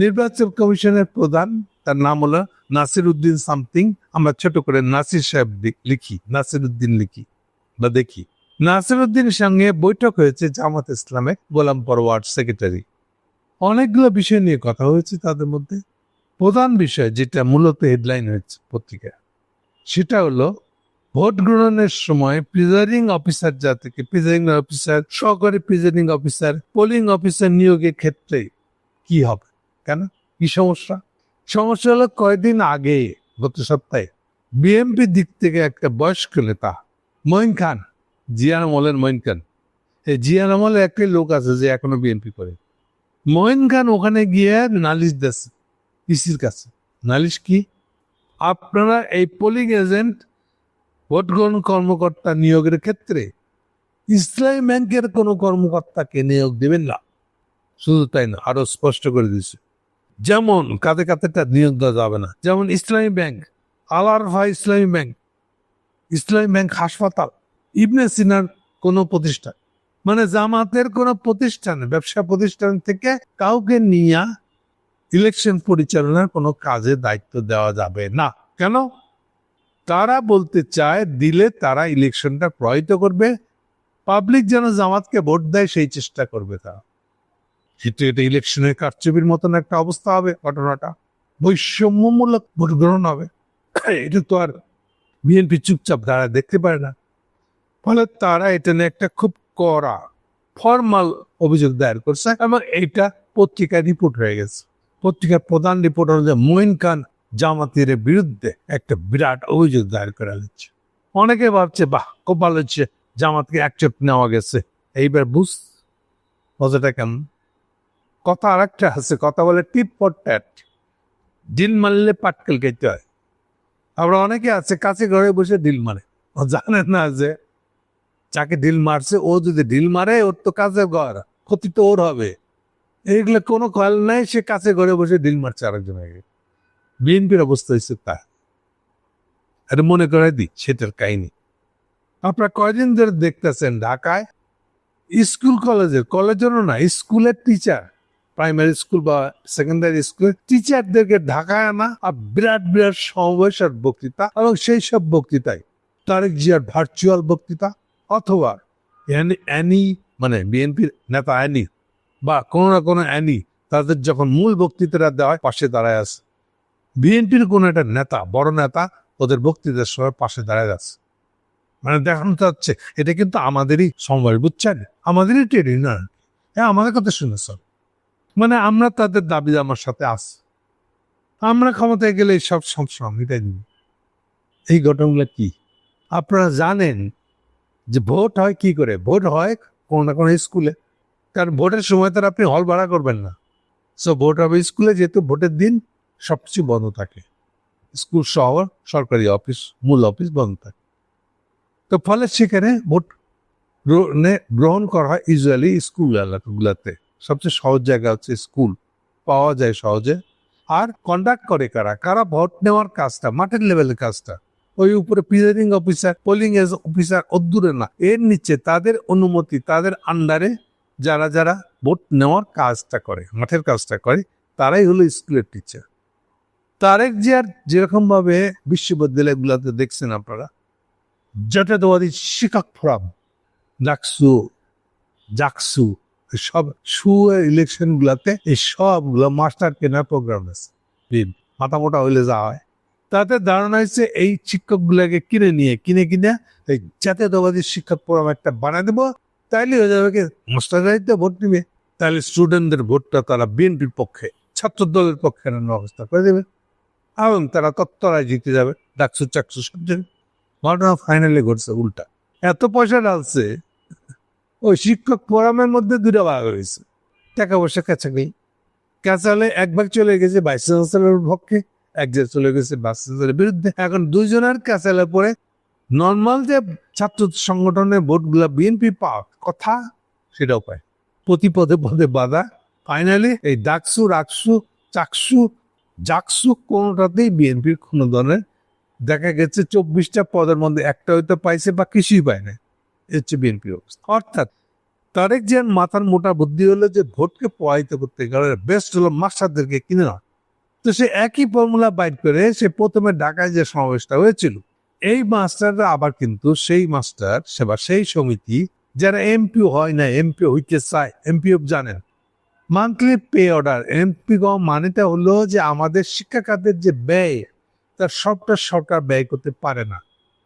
নির্বাচন কমিশনের প্রধান, তার নাম হলো নাসির উদ্দিন সামথিং। আমরা ছোট করে নাসির সাহেব লিখি নাসির উদ্দিন লিখি বা দেখি। নাসির উদ্দিনের সঙ্গে বৈঠক হয়েছে জামাত ইসলামের গোলাম পরওয়ার সেক্রেটারি। অনেকগুলো বিষয় নিয়ে কথা হয়েছে তাদের মধ্যে। প্রধান বিষয় যেটা মূলত হেডলাইন হয়েছে পত্রিকায়, সেটা হলো ভোট গ্রহণের সময় প্রিজাইডিং অফিসার যা থেকে প্রিজাইডিং অফিসার সহকারী প্রিজাইডিং অফিসার পোলিং অফিসার নিয়োগের ক্ষেত্রে কি হবে? কেন? কি সমস্যা? সমস্যা হলো কয়েকদিন আগে, গত সপ্তাহে বিএমপি দিক থেকে একটা বয়স্ক নেতা, মঈন খান জিয়ান আমলের মঈন খান। এই জিয়ান আমলের একটাই লোক আছে যে এখনও বিএনপি করে। মঈন খান ওখানে গিয়ে নালিশ দিয়েছে ইসির কাছে। নালিশ কি? আপনারা এই পোলিং এজেন্ট ভোট গ্রহণ কর্মকর্তা নিয়োগের ক্ষেত্রে, ইসলামী ব্যাংকের কোনো কর্মকর্তাকে নিয়োগ দেবেন না। শুধু তাই না, আরও স্পষ্ট করে দিয়েছে। যেমন কাতে কাতেটা নিয়োগ দেওয়া যাবে না। যেমন ইসলামী ব্যাংক আল আরফা ইসলামী ব্যাংক ইসলামী ব্যাংক হাসপাতাল, ইবনে সিনার কোনো প্রতিষ্ঠান। মানে জামাতের কোনো প্রতিষ্ঠান, ব্যবসা প্রতিষ্ঠান থেকে কাউকে নিয়ে ইলেকশন পরিচালনার কোনো কাজে দায়িত্ব দেওয়া যাবে না। কেন? তারা বলতে চায়, দিলে তারা ইলেকশনটা প্রভাবিত করবে। পাবলিক যেন জামাতকে ভোট দেয়, সেই চেষ্টা করবে তারা। কিন্তু এটা ইলেকশনের কারচুপির মতন একটা অবস্থা হবে ঘটনাটা। বৈষম্যমূলক ভোট গ্রহণ হবে। এটা তো আর বিএনপি চুপচাপ দাঁড়ায় দেখতে পারে না। ফলে তারা এটা নিয়ে একটা খুব কড়া, ফর্মাল অভিযোগ দায়ের করছে এবং এইটা পত্রিকায় রিপোর্ট হয়ে গেছে। পত্রিকার প্রধান রিপোর্ট হল যে মঈন খান জামাতের বিরুদ্ধে একটা বিরাট অভিযোগ দায়ের করা হচ্ছে অনেকে ভাবছে, বাহ, খুব ভালো হচ্ছে, জামাতকে অ্যাকসেপ্ট নেওয়া গেছে। এইবার বুঝ মজাটা কেমন? কথা আর একটা আছে, কথা বলে টিপ ফর ট্যাট। ডিল মারলে পাটকেল খেতে হয়। আবার অনেকে আছে, কাছে ঘরে বসে ডিল মারে। ও জানে না যে যাকে ডিল মারছে, ও যদি ডিল মারে, ওর তো কাছে ঘর, ক্ষতি তো ওর হবে। এইগুলো কোনো খেয়াল নাই, সে কাছে ঘরে বসে ডিল মারছে আরেকজন আরেকজনকে বিএনপির অবস্থা হয়েছে তা। এটা মনে করে দিই, সেটার কাহিনী। আপনারা কয়দিন ধরে দেখতেছেন ঢাকায়? স্কুল, কলেজের, কলেজেরও না, স্কুলের টিচার প্রাইমারি স্কুল বা সেকেন্ডারি স্কুলের টিচারদেরকে ঢাকায় আনা আর বিরাট বিরাট সমাবেশ আর বক্তৃতা এবং সেই সব বক্তৃতায় তারেক জিয়ার ভার্চুয়াল বক্তৃতা অথবা অ্যানি মানে বিএনপির নেতা অ্যানি বা কোনো না কোনো অ্যানি তাদের যখন মূল বক্তৃতাটা দেওয়া হয়, পাশে দাঁড়ায় আছে। বিএনপির কোনো একটা নেতা, বড় নেতা, ওদের বক্তৃতার সময় পাশে দাঁড়ায় আছে। মানে দেখানো যাচ্ছে, এটা কিন্তু আমাদেরই সময় বুঝছেন? আমাদেরই টেরি না হ্যাঁ আমাদের কথা শুনে সব মানে আমরা তাদের দাবি আমার সাথে আছি। আমরা ক্ষমতায় গেলে সব মিটাই দিই এই ঘটনাগুলো কি? আপনারা জানেন যে ভোট হয় কি করে? ভোট হয় কোনো না কোনো স্কুলে। কারণ ভোটের সময় তার আপনি হল ভাড়া করবেন না। সো ভোট হবে স্কুলে যেহেতু ভোটের দিন সবকিছু বন্ধ থাকে। স্কুল শহর, সরকারি অফিস, মূল অফিস বন্ধ থাকে। তো ফলে সেখানে ভোট গ্রহণ করা হয় ইউজুয়ালি স্কুল এলাকাগুলোতে। সবচেয়ে সহজ জায়গা হচ্ছে স্কুল। পাওয়া যায় সহজে। আর কন্ডাক্ট করে কারা? কারা ভোট নেওয়ার কাজটা? মাঠের লেভেলের কাজটা। ওই উপরে প্রিজাইডিং অফিসার পোলিং এজ অফিসার অদূরে না। এর নিচে তাদের অনুমতি, তাদের আন্ডারে যারা যারা ভোট নেওয়ার কাজটা করে, মাঠের কাজটা করে, তারাই হলো স্কুলের টিচার তারেক জিয়ার যেরকম ভাবে বিশ্ববিদ্যালয়গুলোতে দেখছেন আপনারা, জাতীয়তাবাদী শিক্ষক ফোরাম ডাকসু জাকসু সব সু ইলেকশন গুলাতে এই সবগুলো মাস্টার কেনার প্রোগ্রাম আছে। মাথা মোটা হইলে যাওয়া হয়। তাতে ধারণা হয়েছে এই শিক্ষকগুলোকে কিনে নিয়ে, কিনে কিনে এই জাতীয়তাবাদী শিক্ষক প্রোগ্রাম একটা বানায় দেবো, তাইলে হয়ে যাবে কি ভোট নিবে। তাহলে স্টুডেন্টদের ভোটটা তারা বিএনপির পক্ষে ছাত্র দলের পক্ষে আনার ব্যবস্থা করে দেবে। এবং তারা তত্তরায় জিতে যাবে ডাকসু চাকসু সব যাবে ঘটনা ফাইনালি ঘটছে উল্টা। এত পয়সা ডালছে ওই শিক্ষক ফোরামের মধ্যে দুটা ভাগ হয়েছে। টাকা পয়সা কাছে নেই কাঁচালে এক ভাগ চলে গেছে ভাইস চ্যান্সেলরের পক্ষে, এক যে চলে গেছে ভাইস চ্যান্সেলরের বিরুদ্ধে। এখন দুইজনের কাঁচালে পরে নর্মাল যে ছাত্র সংগঠনের ভোটগুলা বিএনপি পাওয়ার কথা, সেটাও পায়। প্রতি পদে পদে বাধা। ফাইনালি এই ডাকসু রাকসু চাকসু জাকসু কোনোটাতেই বিএনপির কোনো ধরনের দেখা গেছে চব্বিশটা পদের মধ্যে একটা হয়তো পাইছে বা কিছুই পায় না হচ্ছে বিএনপির অবস্থা অর্থাৎ তারেক জিয়ার মাথার মোটা বুদ্ধি হলো যে ভোটকে প্রভাবিত করতে গেলে বেস্ট হলো মাস্টারদেরকে কিনে না তো সে একই ফর্মুলা বাইট করে সে প্রথমে ঢাকায় যে সমাবেশটা হয়েছিল, এই মাস্টাররা আবার কিন্তু সেই মাস্টার সেবা সেই সমিতি যারা এমপি হয় না এমপি হইতে চায় এমপি জানেন মান্থলি পে অর্ডার এমপি গম মানেটা হলো যে আমাদের শিক্ষা খাতের যে ব্যয়, তার সবটা সরকার ব্যয় করতে পারে না।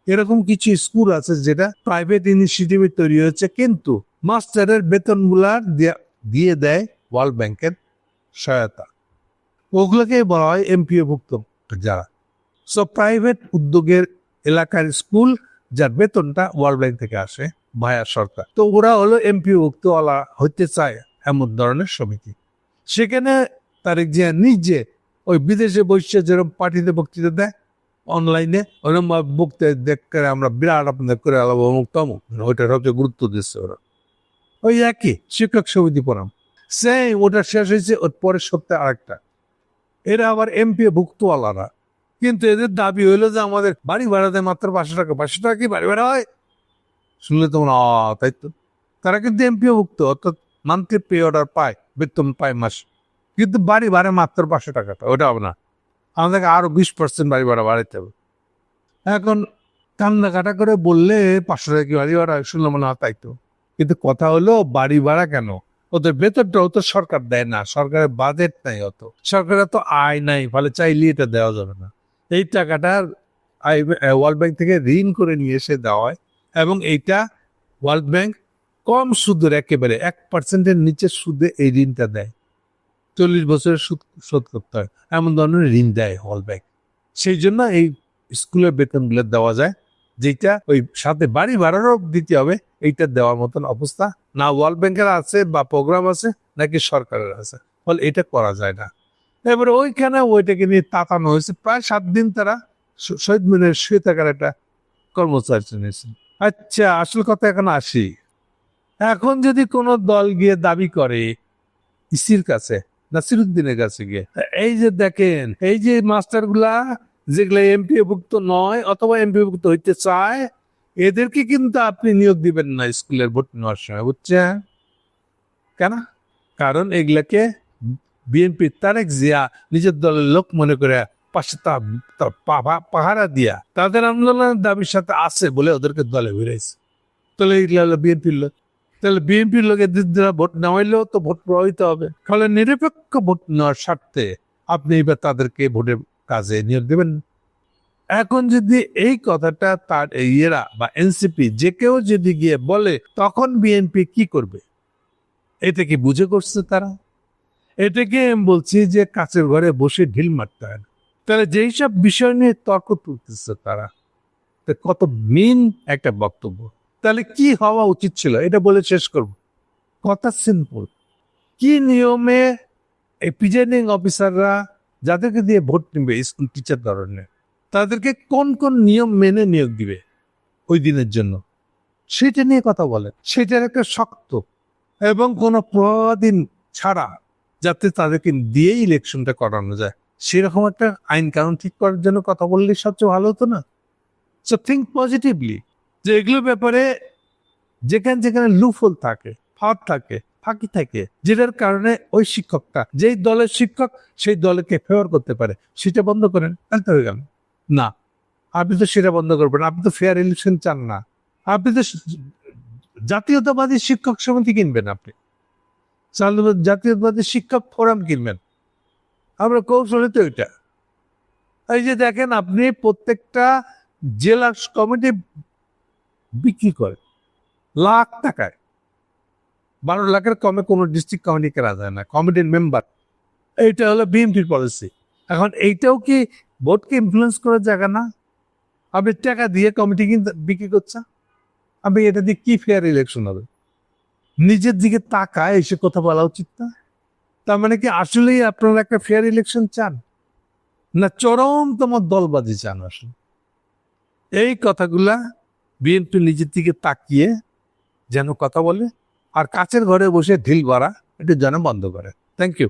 এরকম কিছু স্কুল আছে যেটা প্রাইভেট ইনিশিয়েটিভে তৈরি হয়েছে, কিন্তু মাস্টারের বেতনগুলা দিয়া- দিয়ে ওয়ার্ল্ড ব্যাংকের সহায়তা। ওগুলোকে বলা হয় এমপিও ভুক্ত যারা। সো প্রাইভেট উদ্যোগের এলাকার স্কুল, যার বেতনটা ওয়ার্ল্ড ব্যাংক থেকে আসে ভায়া সরকার। তো ওরা হলো এমপিও ভুক্তওয়ালা হইতে চায় এমন ধরনের সমিতি। সেখানে তারেক জিয়া নিজে ওই বিদেশে বসে যেরকম পার্টিতে বক্তৃতা দেয় অনলাইনে ওরকম দেখ করে আমরা বিরাট আপনাদের করে আলাদা অমুক তমুক ওইটা সবচেয়ে গুরুত্ব দিচ্ছে ওরা। ওই একই শিক্ষক সমিতি পড়াম সেম ওটা শেষ হয়েছে ওর পরের সপ্তাহে আরেকটা। এরা আবার এমপি ভুক্তওয়ালারা। কিন্তু এদের দাবি হইল যে আমাদের বাড়ি ভাড়া দেয় মাত্র পাঁচশো টাকা পাঁচশো টাকা কি বাড়ি ভাড়া হয়? শুনলে তো মনে আ, তাই তো। তারা কিন্তু এমপিও ভুক্ত অর্থাৎ মান্থলি পে অর্ডার পায় বেতন পায় মাস। কিন্তু বাড়ি ভাড়া মাত্র পাঁচশো টাকাটা ওটা হবে না। আমাদেরকে আরও বিশ পার্সেন্ট বাড়ি ভাড়া বাড়াইতে হবে। এখন কান্না কাটা করে বললে পাঁচশো টাকা কি বাড়ি ভাড়া? শুনলাম মনে হয় তাই তো। কিন্তু কথা হলো বাড়ি ভাড়া কেন? ওদের বেতনটাও তো সরকার দেয় না, সরকারের বাজেট নাই অত। সরকারের তো আয় নাই, ফলে চাইলে এটা দেওয়া যাবে না। এই টাকাটা ওয়ার্ল্ড ব্যাংক থেকে ঋণ করে নিয়ে এসে দেওয়া হয় এবং এইটা ওয়ার্ল্ড ব্যাংক কম সুদের একেবারে, এক পার্সেন্টের নিচে সুদে এই ঋণটা দেয়। চল্লিশ বছরের সুদ শোধ করতে হয়। এমন ধরনের ঋণ দেয় ওয়ার্ল্ড ব্যাংক সেই জন্য এই স্কুলের বেতনগুলো দেওয়া যায় যেটা ওই সাথে বাড়ি ভাড়ারও দিতে হবে, এইটা দেওয়ার মতন অবস্থা। না ওয়ার্ল্ড ব্যাংকের আছে বা প্রোগ্রাম আছে, নাকি সরকারের আছে। ফলে এটা করা যায় না। এবারে ওইখানে ওইটাকে নিয়ে তাতানো হয়েছে। প্রায় সাত দিন তারা শহীদ মিনারে শুয়ে থাকার একটা কর্মচারী নিয়েছে আচ্ছা আসল কথা এখন আসি। এখন যদি কোনো দল গিয়ে দাবি করে ইসির কাছে নাসিরুদ্দিনের কাছে গিয়ে, এই যে দেখেন, এই যে মাস্টারগুলা যেগুলো এমপি ভুক্ত নয় অথবা এমপি ভুক্ত হইতে চায়, এদেরকে কিন্তু আপনি নিয়োগ দিবেন না স্কুলের ভর্তি নেওয়ার সময় বুঝছেন কেন? কারণ এগুলাকে বিএনপি তারেক জিয়া নিজের দলের লোক মনে করে পাশে পাহারা দিয়া, তাদের আন্দোলনের দাবির সাথে আছে বলে ওদেরকে দলে বেড়েছে তাহলে এগুলো হলো বিএনপির লোক তাহলে বিএনপির লোকের দ্বারা ভোট নেওয়াইলেও তো ভোট প্রভাবিত হবে। ফলে নিরপেক্ষ ভোট নেওয়ার স্বার্থে আপনি এবার তাদেরকে ভোটের কাজে নিয়োগ দেবেন। এখন যদি এই কথাটা তার ইয়েরা বা এনসিপি যে কেউ যদি গিয়ে বলে, তখন বিএনপি কি করবে? এটা কি বুঝে করছে তারা? এটাকে আমি বলছি যে কাছের ঘরে বসে ঢিল মারতে হয় না। তাহলে যেই সব বিষয় নিয়ে তর্ক তুলতেছে তারা কত মিন একটা বক্তব্য। তাহলে কি হওয়া উচিত ছিল? এটা বলে শেষ করব। কথা সিম্পল কি নিয়মে এই প্রিজাইডিং অফিসাররা যাদেরকে দিয়ে ভোট নেবে স্কুল টিচার ধরনের, তাদেরকে কোন কোন নিয়ম মেনে নিয়োগ দিবে ওই দিনের জন্য? সেটা নিয়ে কথা বলেন। সেটার একটা শক্ত এবং কোনো প্রদিন ছাড়া যাতে তাদেরকে দিয়ে ইলেকশনটা করানো যায়। সেরকম একটা আইন কানুন ঠিক করার জন্য কথা বললে সবচেয়ে ভালো হতো না। সো থিঙ্ক পজিটিভলি যে এগুলোর ব্যাপারে যেখানে যেখানে লুফল থাকে, ফাঁদ থাকে, ফাঁকি থাকে, যেটার কারণে ওই শিক্ষকটা, যেই দলের শিক্ষক, সেই দলকে ফেভার করতে পারে। সেটা বন্ধ করেন তাহলে হয়ে গেল। না, আপনি তো সেটা বন্ধ করবেন আপনি তো ফেয়ার ইলেকশন চান না। আপনি তো জাতীয়তাবাদী শিক্ষক সমিতি কিনবেন আপনি। জাতীয়তাবাদী শিক্ষক ফোরাম কিনবেন। আমরা কৌশলে তো এটা। এই যে দেখেন, আপনি প্রত্যেকটা জেলা কমিটি বিক্রি করে। লাখ টাকায়। বারো লাখের কমে কোনো ডিস্ট্রিক্ট কমিটি কেনা যায় না কমিটির মেম্বার এইটা হলো বিএনপির পলিসি এখন এইটাও কি ভোটকে ইনফ্লুয়েন্স করার জায়গা না? আপনি টাকা দিয়ে কমিটি কিন্তু বিক্রি করছেন আপনি এটা দিয়ে কি ফেয়ার ইলেকশন হবে? নিজের দিকে তাকায় এসে কথা বলা উচিত না। তার মানে কি আসলেই আপনারা একটা ফেয়ার ইলেকশন চান? না চরমতম দলবাজি চান আসলে? এই কথাগুলা বিএনপি নিজের দিকে তাকিয়ে যেন কথা বলে আর কাছের ঘরে বসে ঢিল ভরা এটা যেন বন্ধ করে। Thank you